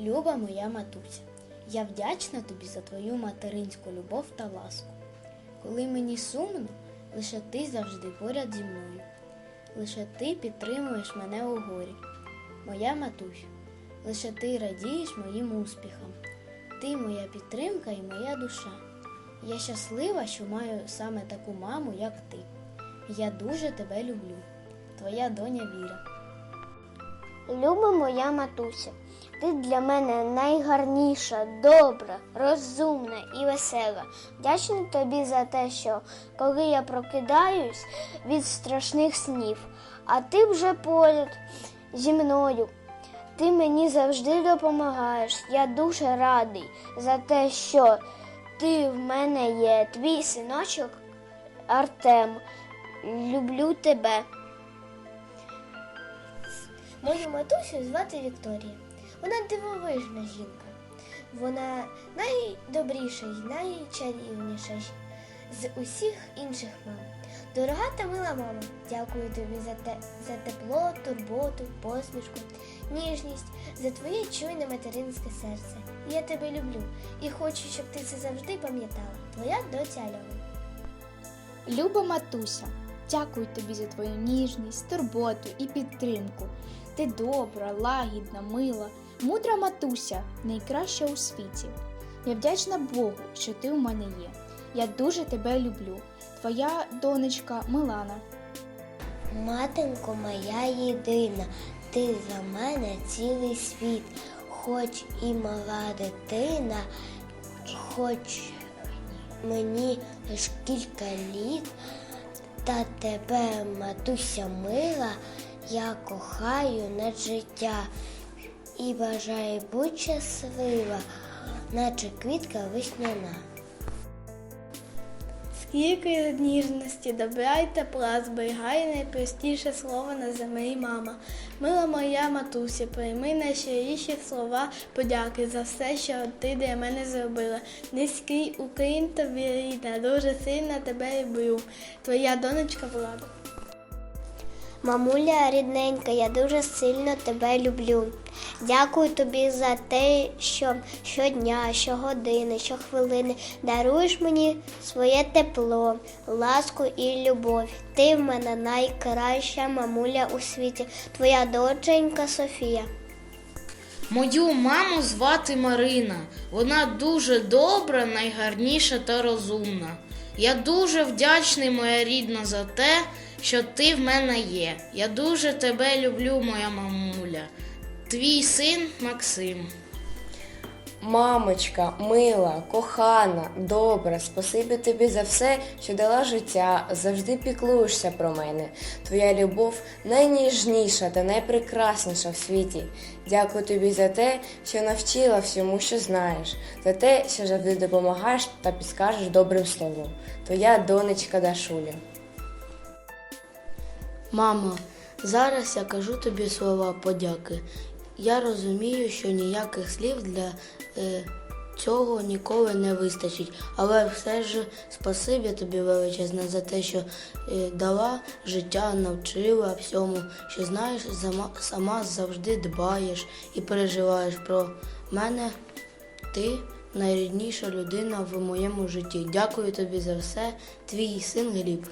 Люба моя матуся, я вдячна тобі за твою материнську любов та ласку. Коли мені сумно, лише ти завжди поряд зі мною. Лише ти підтримуєш мене у горі. Моя матуся, лише ти радієш моїм успіхам. Ти моя підтримка і моя душа. Я щаслива, що маю саме таку маму, як ти. Я дуже тебе люблю. Твоя доня Віра. Люба моя матуся, ти для мене найгарніша, добра, розумна і весела. Вдячна тобі за те, що коли я прокидаюсь від страшних снів, а ти вже поряд зі мною. Ти мені завжди допомагаєш. Я дуже радий за те, що ти в мене є. Твій синочок Артем. Люблю тебе. Мою матусю звати Вікторія. Вона дивовижна жінка. Вона найдобріша і найчарівніша з усіх інших мам. Дорога та мила мама, дякую тобі за, те, за тепло, турботу, посмішку, ніжність, за твоє чуйне материнське серце. Я тебе люблю і хочу, щоб ти це завжди пам'ятала. Твоя доця Альона. Люба матуся, дякую тобі за твою ніжність, турботу і підтримку. Ти добра, лагідна, мила, мудра матуся, найкраща у світі. Я вдячна Богу, що ти у мене є. Я дуже тебе люблю. Твоя донечка Милана. Матинко моя єдина, ти за мене цілий світ, хоч і мала дитина, хоч мені лиш кілька літ, та тебе, матуся мила, я кохаю над життя і бажаю будь щаслива, наче квітка весняна. Скільки ніжності, добра й тепла зберігає найпростіше слово на землі мама. Мила моя матуся, прийми найщиріші слова подяки за все, що ти для мене зробила. Низький Україн тобі рідна, дуже сильно тебе люблю. Твоя донечка Влада. Мамуля рідненька, я дуже сильно тебе люблю. Дякую тобі за те, що щодня, щогодини, щохвилини даруєш мені своє тепло, ласку і любов. Ти в мене найкраща мамуля у світі, твоя доченька Софія. Мою маму звати Марина. Вона дуже добра, найгарніша та розумна. Я дуже вдячний, моя рідна, за те, що ти в мене є. Я дуже тебе люблю, моя мамуля. Твій син Максим. Мамочка, мила, кохана, добра, спасибі тобі за все, що дала життя, завжди піклуєшся про мене. Твоя любов найніжніша та найпрекрасніша в світі. Дякую тобі за те, що навчила всьому, що знаєш, за те, що завжди допомагаєш та підскажеш добрим словом. Твоя донечка Дашуля. Мамо, зараз я кажу тобі слова подяки. Я розумію, що ніяких слів для цього ніколи не вистачить, але все ж спасибі тобі величезне за те, що е, дала життя, навчила всьому, що знаєш, сама завжди дбаєш і переживаєш про мене. Ти найрідніша людина в моєму житті. Дякую тобі за все, твій син Гліб.